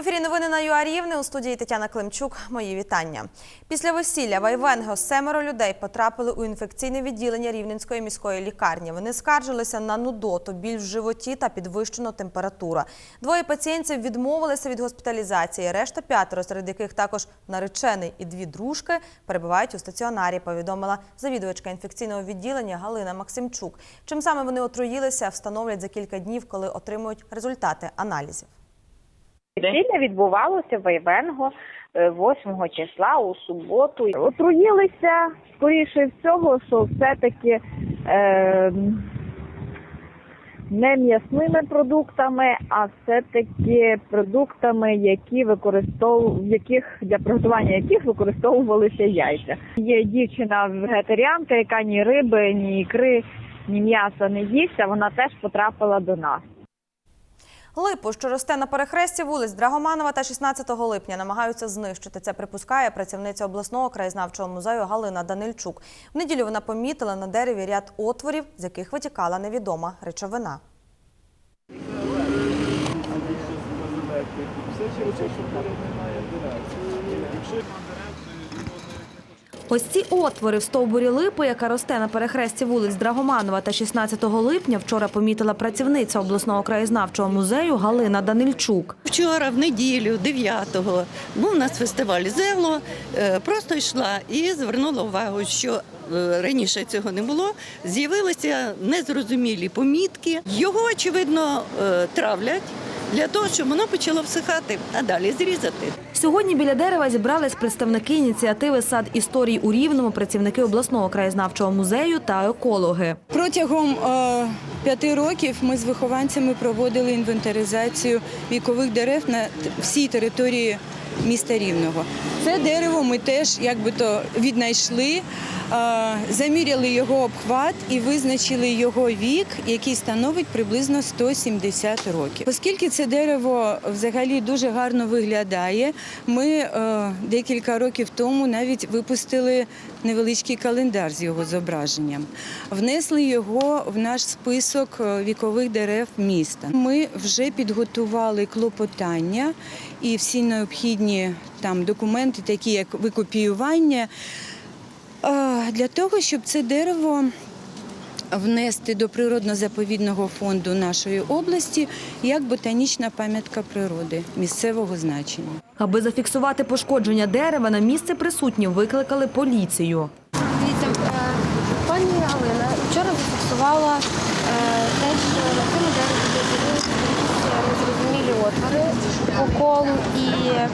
Ефірі новини на ЮА Рівне у студії Тетяна Климчук. Мої вітання. Після весілля в Айвенго семеро людей потрапили у інфекційне відділення Рівненської міської лікарні. Вони скаржилися на нудоту, біль в животі та підвищену температуру. Двоє пацієнтів відмовилися від госпіталізації. Решта п'ятеро, серед яких також наречений і дві дружки, перебувають у стаціонарі. Повідомила завідувачка інфекційного відділення Галина Максимчук. Чим саме вони отруїлися, встановлять за кілька днів, коли отримують результати аналізів. Весілля відбувалося в Айвенго е, 8 числа у суботу. Отруїлися, скоріше всього, що все-таки е, не м'ясними продуктами, а все-таки продуктами, які використов... яких для приготування яких використовувалися яйця. Є дівчина вегетаріанка, яка ні риби, ні ікри, ні м'яса не їсть, а вона теж потрапила до нас. Липу, що росте на перехресті вулиць Драгоманова та 16 липня, намагаються знищити. Це припускає працівниця обласного краєзнавчого музею Галина Данильчук. В неділю вона помітила на дереві ряд отворів, з яких витікала невідома речовина. Ось ці отвори в стовбурі липи, яка росте на перехресті вулиць Драгоманова та 16 липня, вчора помітила працівниця обласного краєзнавчого музею Галина Данильчук. Вчора, в неділю, 9-го, був у нас фестиваль Зело. Е, Просто йшла і звернула увагу, що е, раніше цього не було. З'явилися незрозумілі помітки. Його, очевидно, е, травлять для того, щоб воно почало всихати, а далі зрізати. Сьогодні біля дерева зібрались представники ініціативи сад історій у Рівному, працівники обласного краєзнавчого музею та екологи. Протягом е, п'яти років ми з вихованцями проводили інвентаризацію вікових дерев на всій території міста Рівного. Це дерево ми теж якби то віднайшли, е, заміряли його обхват і визначили його вік, який становить приблизно 170 років. Оскільки це дерево взагалі дуже гарно виглядає, ми е, декілька років тому навіть випустили невеличкий календар з його зображенням. Внесли його в наш список е, вікових дерев міста. Ми вже підготували клопотання і всі необхідні там документи, такі як викопіювання, е, для того, щоб це дерево. Внести до природно-заповідного фонду нашої області як ботанічна пам'ятка природи місцевого значення. Аби зафіксувати пошкодження дерева, на місце присутні викликали поліцію. Дивіться, е, пані Галина вчора зафіксувала е, те, що на цьому дереві незрозумілі отвори по колу і е,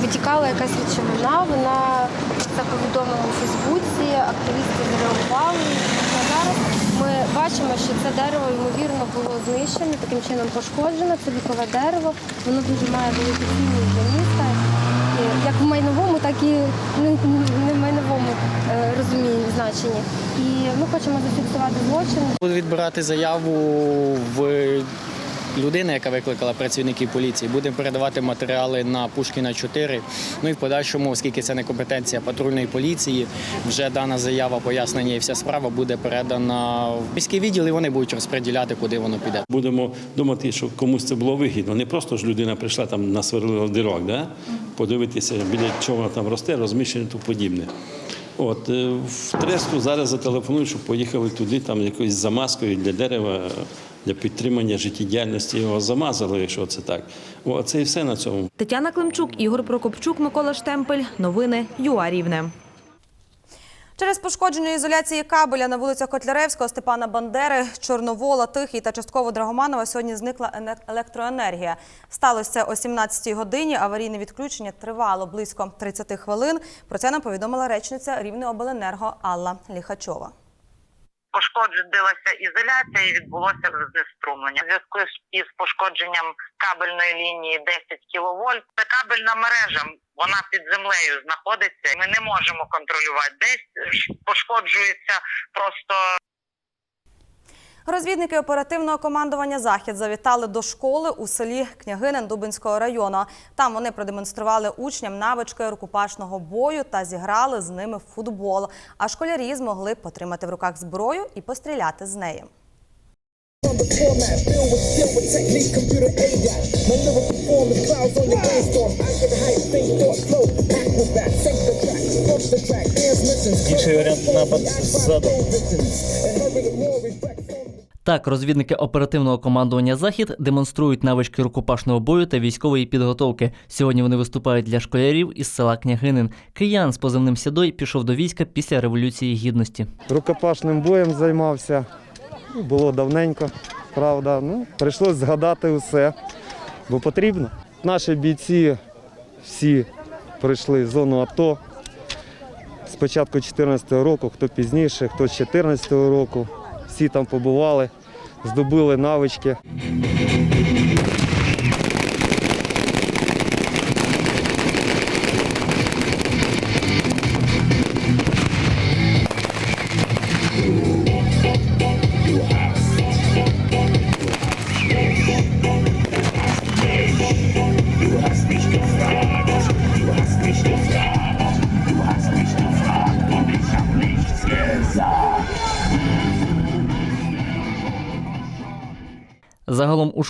витікала якась речовина. Вона це повідомила у Фейсбуці, активісти зреагували. Зараз ми бачимо, що це дерево ймовірно було знищене, таким чином пошкоджено. Це вікове дерево. Воно дуже має велику цінність для міста як в майновому, так і не, не в майновому е, розумінні значенні. І ми хочемо зафіксувати злочин. Буду відбирати заяву в людини, яка викликала працівників поліції. Будемо передавати матеріали на Пушкіна 4. Ну і в подальшому, оскільки це не компетенція патрульної поліції, вже дана заява, пояснення і вся справа буде передана в міський відділ, і вони будуть розподіляти, куди воно піде. Будемо думати, що комусь це було вигідно. Не просто ж людина прийшла там насверлила дирок, да? подивитися, біля чого вона там росте, розміщення і подібне. От, е, в Тресту зараз зателефонують, щоб поїхали туди, там якоюсь замазкою для дерева, для підтримання життєдіяльності його замазали, якщо це так. О, це і все на цьому. Тетяна Климчук, Ігор Прокопчук, Микола Штемпель. Новини ЮА Рівне. Через пошкодження ізоляції кабеля на вулицях Котляревського, Степана Бандери, Чорновола, Тихий та частково Драгоманова сьогодні зникла ене- електроенергія. Сталося це о 17-й годині. Аварійне відключення тривало близько 30 хвилин. Про це нам повідомила речниця Рівнеобленерго Алла Ліхачова. Пошкодилася ізоляція і відбулося знеструмлення. У зв'язку із пошкодженням кабельної лінії 10 кВт, це кабельна мережа. Вона під землею знаходиться. Ми не можемо контролювати. Десь пошкоджується просто Розвідники оперативного командування Захід завітали до школи у селі Княгинин Дубинського району. Там вони продемонстрували учням навички рукопашного бою та зіграли з ними в футбол. А школярі змогли потримати в руках зброю і постріляти з неї. Інший варіант напад ззаду. Так, розвідники оперативного командування Захід демонструють навички рукопашного бою та військової підготовки. Сьогодні вони виступають для школярів із села Княгинин. Киян з позивним Сідой пішов до війська після революції гідності. Рукопашним боєм займався. Ну, Було давненько, правда. Ну, прийшлось згадати усе, бо потрібно. Наші бійці всі пройшли зону АТО. З початку 2014 року, хто пізніше, хто з 2014 року. Всі там побували, здобули навички.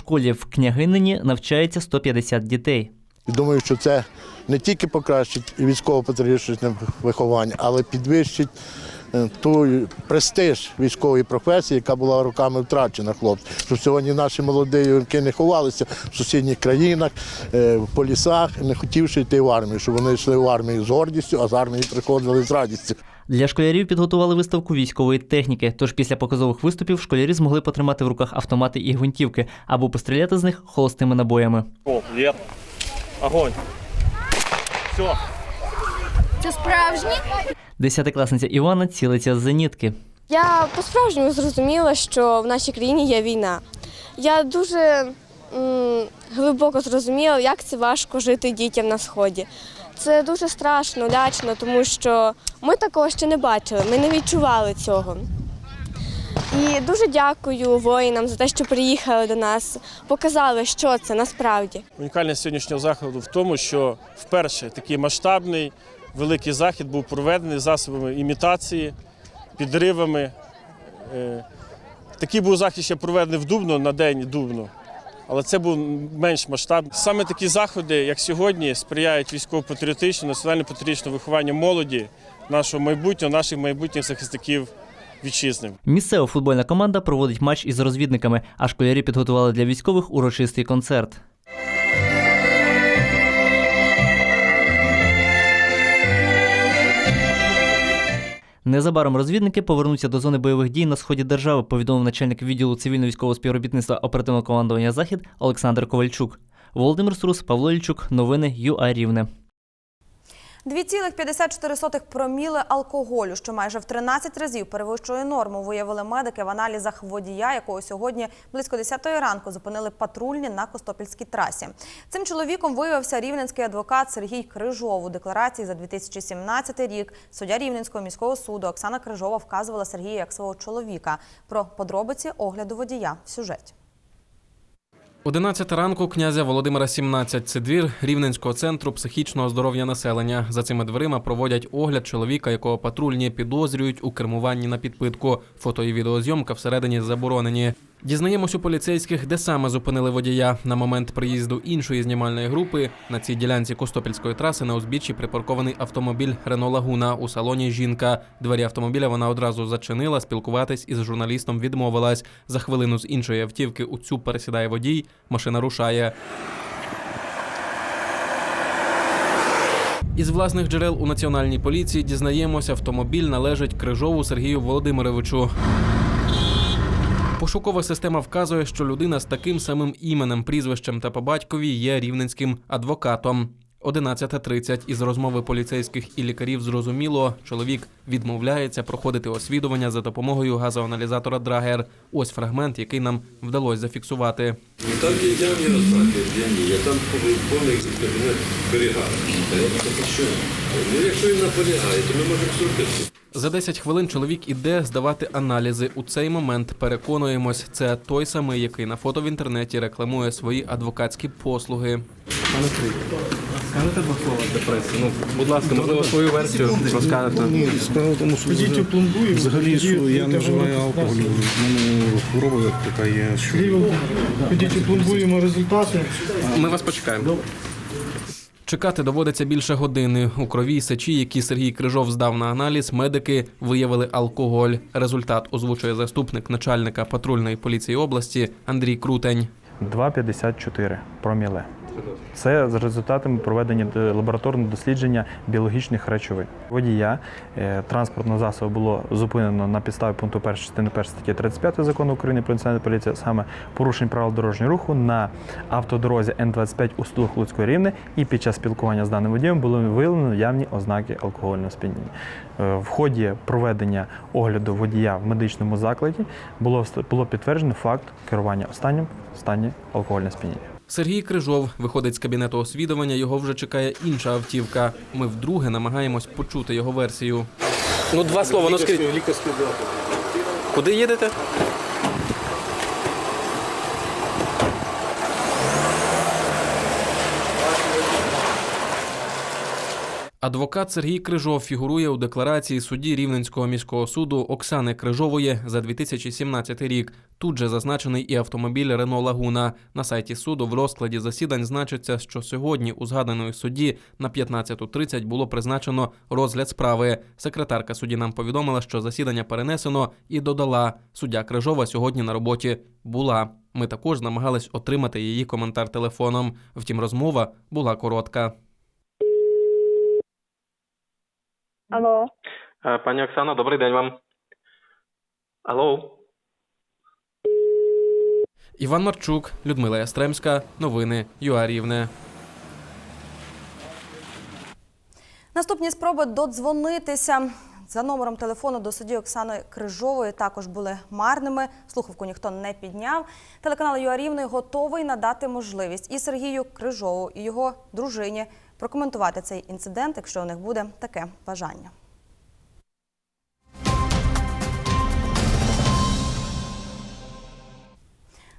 Школі в Княгинині навчається 150 дітей. Думаю, що це не тільки покращить військово-патріотичне виховання, але підвищить е, той престиж військової професії, яка була роками втрачена хлопців. Щоб сьогодні наші молоді юнки не ховалися в сусідніх країнах, е, по лісах, не хотівши йти в армію, щоб вони йшли в армію з гордістю, а з армії приходили з радістю. Для школярів підготували виставку військової техніки. Тож після показових виступів школярі змогли потримати в руках автомати і гвинтівки або постріляти з них холостими набоями. О, є. Огонь. Все. Це справжні? Десятикласниця Івана цілиться з зенітки. Я по-справжньому зрозуміла, що в нашій країні є війна. Я дуже м, глибоко зрозуміла, як це важко жити дітям на сході. Це дуже страшно, лячно, тому що ми такого ще не бачили, ми не відчували цього. І дуже дякую воїнам за те, що приїхали до нас, показали, що це насправді. Унікальність сьогоднішнього заходу в тому, що вперше такий масштабний великий захід був проведений засобами імітації, підривами. Е, Такий був захід ще проведений в Дубно на день Дубно, але це був менш масштаб. Саме такі заходи, як сьогодні, сприяють військово-патріотичному, національно-патріотичному вихованню молоді, нашого майбутнього, наших майбутніх захисників Вітчизним Місцева футбольна команда проводить матч із розвідниками, а школярі підготували для військових урочистий концерт. Незабаром розвідники повернуться до зони бойових дій на сході держави, повідомив начальник відділу цивільно-військового співробітництва оперативного командування Захід Олександр Ковальчук. Володимир Струс, Павло Ільчук, новини ЮА Рівне. 2,54 проміли алкоголю, що майже в 13 разів перевищує норму, виявили медики в аналізах водія, якого сьогодні близько 10 ранку зупинили патрульні на Костопільській трасі. Цим чоловіком виявився рівненський адвокат Сергій Крижов. У декларації за 2017 рік суддя Рівненського міського суду Оксана Крижова вказувала Сергія як свого чоловіка. Про подробиці огляду водія в сюжеті. 11 ранку князя Володимира 17. Це двір Рівненського центру психічного здоров'я населення. За цими дверима проводять огляд чоловіка, якого патрульні підозрюють у кермуванні на підпитку. Фото і відеозйомка всередині заборонені. Дізнаємось у поліцейських, де саме зупинили водія. На момент приїзду іншої знімальної групи на цій ділянці Костопільської траси на узбіччі припаркований автомобіль Рено Лагуна. У салоні жінка. Двері автомобіля вона одразу зачинила. Спілкуватись із журналістом відмовилась. За хвилину з іншої автівки у цю пересідає водій. Машина рушає. Із власних джерел у національній поліції дізнаємося, автомобіль належить Крижову Сергію Володимировичу. Пошукова система вказує, що людина з таким самим іменем, прізвищем та по батькові є рівненським адвокатом. 11.30. Із розмови поліцейських і лікарів зрозуміло, чоловік відмовляється проходити освідування за допомогою газоаналізатора Драгер. Ось фрагмент, який нам вдалося зафіксувати. Так я не розбрати, я там повний кабінет що? Ну, якщо він наполягає, то ми можемо зробити. За 10 хвилин чоловік іде здавати аналізи. У цей момент переконуємось, це той самий, який на фото в інтернеті рекламує свої адвокатські послуги. Сергій, скажете два слова для? Ну, будь ласка, можливо, свою версію розкажете. Ні, справа в тому, що взагалі, взагалі що я не вживаю алкоголю. У мене хвороба така є, що Ходіть, опломбуємо результати. Ми вас почекаємо. Чекати доводиться більше години. У крові й сечі, які Сергій Крижов здав на аналіз, медики виявили алкоголь. Результат озвучує заступник начальника патрульної поліції області Андрій Крутень. 2,54 проміле. Це за результатами проведення е, лабораторного дослідження біологічних речовин. Водія е, транспортного засобу було зупинено на підставі пункту 1 частини 1 статті 35 закону України про національну поліцію, саме порушень правил дорожнього руху на автодорозі Н-25 у Стулах Луцької рівни, і під час спілкування з даним водієм було виявлено явні ознаки алкогольного сп'яніння. Е, В ході проведення огляду водія в медичному закладі було, було підтверджено факт керування останнім в стані алкогольного сп'яніння. Сергій Крижов виходить з кабінету освідування. Його вже чекає інша автівка. Ми вдруге намагаємось почути його версію. Ну, два слова. Ну скажіть, куди їдете? Адвокат Сергій Крижов фігурує у декларації судді Рівненського міського суду Оксани Крижової за 2017 рік. Тут же зазначений і автомобіль Рено Лагуна. На сайті суду в розкладі засідань значиться, що сьогодні у згаданої судді на 15.30 було призначено розгляд справи. Секретарка судді нам повідомила, що засідання перенесено і додала. Суддя Крижова сьогодні на роботі була. Ми також намагались отримати її коментар телефоном. Втім, розмова була коротка. Алло, Е, Пані Оксано, добрий день вам. Алло. Іван Марчук, Людмила Ястремська. Новини ЮА Рівне. Наступні спроби додзвонитися за номером телефону до судді Оксани Крижової також були марними. Слухавку ніхто не підняв. Телеканал ЮА Рівний готовий надати можливість і Сергію Крижову, і його дружині прокоментувати цей інцидент, якщо у них буде таке бажання.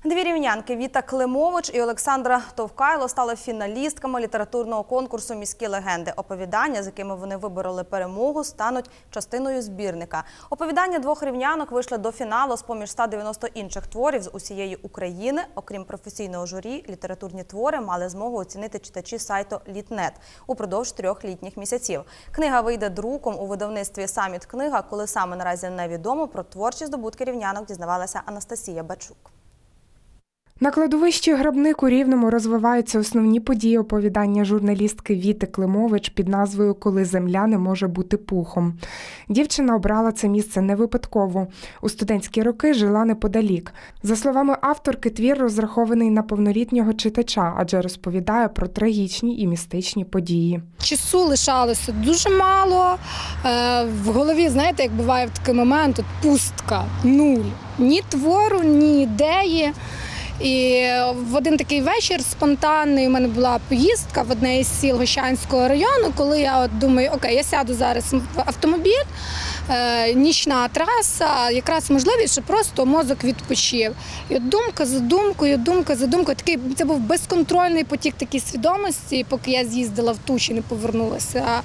Дві рівнянки Віта Климович і Олександра Товкайло стали фіналістками літературного конкурсу Міські легенди. Оповідання, з якими вони вибороли перемогу, стануть частиною збірника. Оповідання двох рівнянок вийшли до фіналу з поміж 190 інших творів з усієї України. Окрім професійного журі, літературні твори мали змогу оцінити читачі сайту Літнет упродовж трьох літніх місяців. Книга вийде друком у видавництві Саміт книга, коли саме наразі невідомо про творчі здобутки рівнянок дізнавалася Анастасія Бачук. На кладовищі Грабник у Рівному розвиваються основні події оповідання журналістки Віти Климович під назвою Коли земля не може бути пухом. Дівчина обрала це місце не випадково. У студентські роки жила неподалік. За словами авторки, твір розрахований на повнолітнього читача, адже розповідає про трагічні і містичні події. Часу лишалося дуже мало. Е, В голові, знаєте, як буває в такий момент, от пустка, нуль. Ні твору, ні ідеї. І в один такий вечір спонтанний у мене була поїздка в одне із сіл Гощанського району, коли я от думаю, окей, я сяду зараз в автомобіль, е, нічна траса, якраз можливість, щоб просто мозок відпочив. І от думка за думкою, думка за думкою. Такий це був безконтрольний потік такої свідомості, поки я з'їздила в тучі, не повернулася. А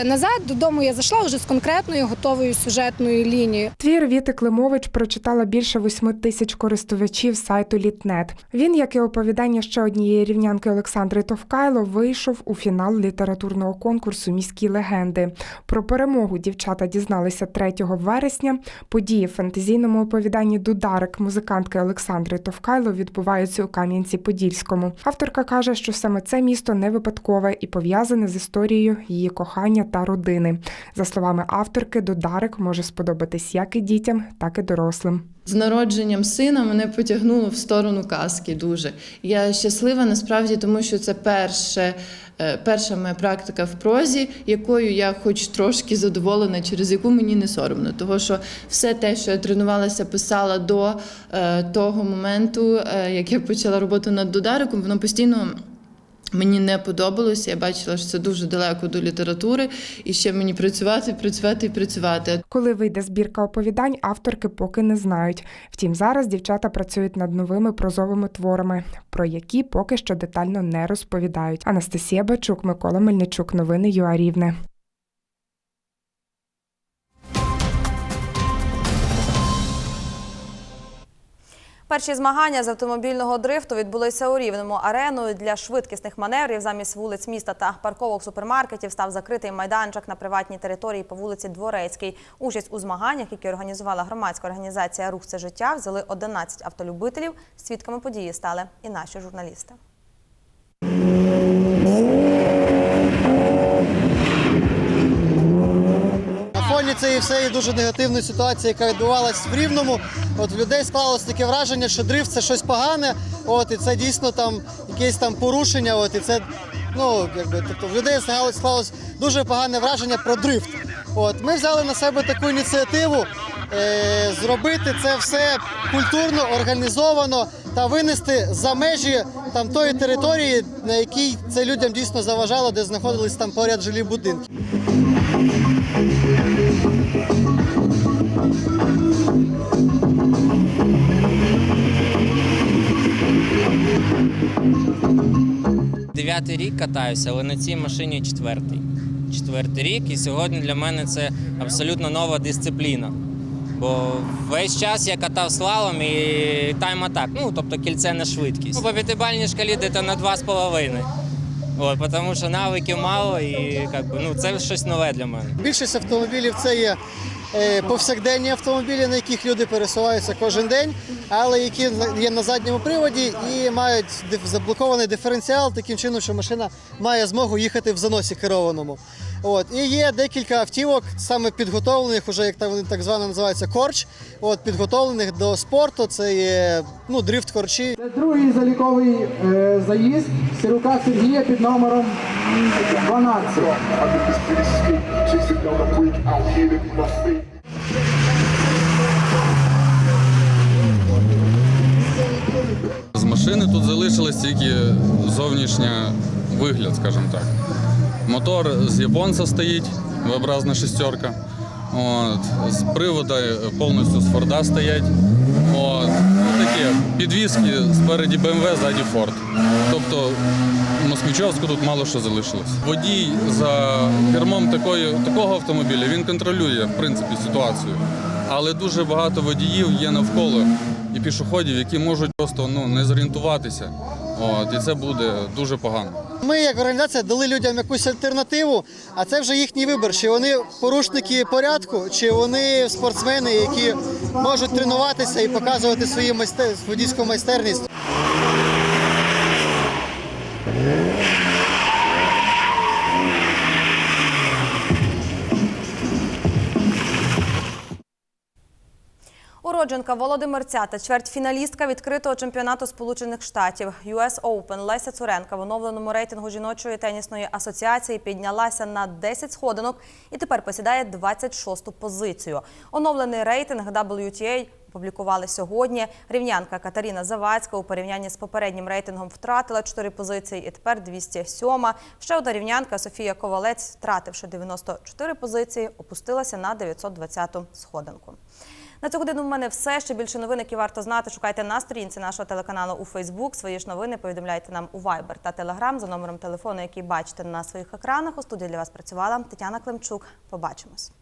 е, назад додому я зайшла вже з конкретною готовою сюжетною лінією. Твір Віти Климович прочитала більше восьми тисяч користувачів сайту Літнет. Він, як і оповідання ще однієї рівнянки Олександри Товкайло, вийшов у фінал літературного конкурсу Міські легенди. Про перемогу дівчата дізналися 3 вересня. Події в фантазійному оповіданні Дударик музикантки Олександри Товкайло відбуваються у Кам'янці-Подільському. Авторка каже, що саме це місто не випадкове і пов'язане з історією її кохання та родини. За словами авторки, Дударик може сподобатись як і дітям, так і дорослим. З народженням сина мене потягнуло в сторону казки дуже. Я щаслива насправді, тому що це перше, е, перша моя практика в прозі, якою я хоч трошки задоволена, через яку мені не соромно. Тому що все те, що я тренувалася, писала до е, того моменту, е, як я почала роботу над додариком, воно постійно Мені не подобалося. Я бачила, що це дуже далеко до літератури, і ще мені працювати, працювати і працювати. Коли вийде збірка оповідань, авторки поки не знають. Втім, зараз дівчата працюють над новими прозовими творами, про які поки що детально не розповідають. Анастасія Бачук, Микола Мельничук. Новини ЮА Рівне. Перші змагання з автомобільного дрифту відбулися у Рівному. Ареною для швидкісних маневрів замість вулиць міста та парковок супермаркетів став закритий майданчик на приватній території по вулиці Дворецькій. Участь у змаганнях, які організувала громадська організація Рух це життя, взяли 11 автолюбителів. Свідками події стали і наші журналісти. На фоні цієї всієї дуже негативної ситуації, яка відбувалась в Рівному, от в людей склалось таке враження, що дрифт це щось погане, от і це дійсно там якесь там порушення. От і це ну якби тобто в людей склалось, дуже погане враження про дрифт. От ми взяли на себе таку ініціативу е, зробити це все культурно, організовано та винести за межі там тої території, на якій це людям дійсно заважало, де знаходились там поряд жилі будинки. Дев'ятий рік катаюся, але на цій машині четвертий. Четвертий рік, і сьогодні для мене це абсолютно нова дисципліна. Бо весь час я катав слалом і тайм-атак, ну тобто кільце на швидкість. По п'ятибальній шкалі десь на 2,5. От, тому що навиків мало і як би, ну, це щось нове для мене. Більшість автомобілів це є повсякденні автомобілі, на яких люди пересуваються кожен день, але які є на задньому приводі і мають заблокований диференціал таким чином, що машина має змогу їхати в заносі керованому. От і є декілька автівок, саме підготовлених, уже як вони так звано називаються корч. От підготовлених до спорту. Це є ну дрифт корчі. Це другий заліковий е, заїзд Сирука Сергія під номером 12. Машини тут залишилась тільки зовнішня вигляд, скажімо так. Мотор з японця стоїть, V-образна шестерка. От. З привода повністю з Форда стоять. От. Ну, такі підвіски спереді BMW, ззаді Ford. Тобто в Москвичовську тут мало що залишилось. Водій за кермом такої, такого автомобіля він контролює в принципі ситуацію. Але дуже багато водіїв є навколо і пішоходів, які можуть просто ну, не зорієнтуватися. От, і це буде дуже погано. Ми, як організація, дали людям якусь альтернативу, а це вже їхній вибір. Чи вони порушники порядку, чи вони спортсмени, які можуть тренуватися і показувати свою майстер... водійську майстерність. Уродженка Володимирця та чвертьфіналістка відкритого чемпіонату Сполучених Штатів US Open Леся Цуренка в оновленому рейтингу жіночої тенісної асоціації піднялася на 10 сходинок і тепер посідає 26-ту позицію. Оновлений рейтинг WTA опублікували сьогодні. Рівнянка Катерина Завадська у порівнянні з попереднім рейтингом втратила 4 позиції і тепер 207. Ще одна рівнянка Софія Ковалець, втративши 94 позиції, опустилася на 920-ту сходинку. На цю годину в мене все. Ще більше новин, які варто знати. Шукайте на сторінці нашого телеканалу у Фейсбук. Свої ж новини повідомляйте нам у Вайбер та Телеграм за номером телефону, який бачите на своїх екранах. У студії для вас працювала Тетяна Климчук. Побачимось.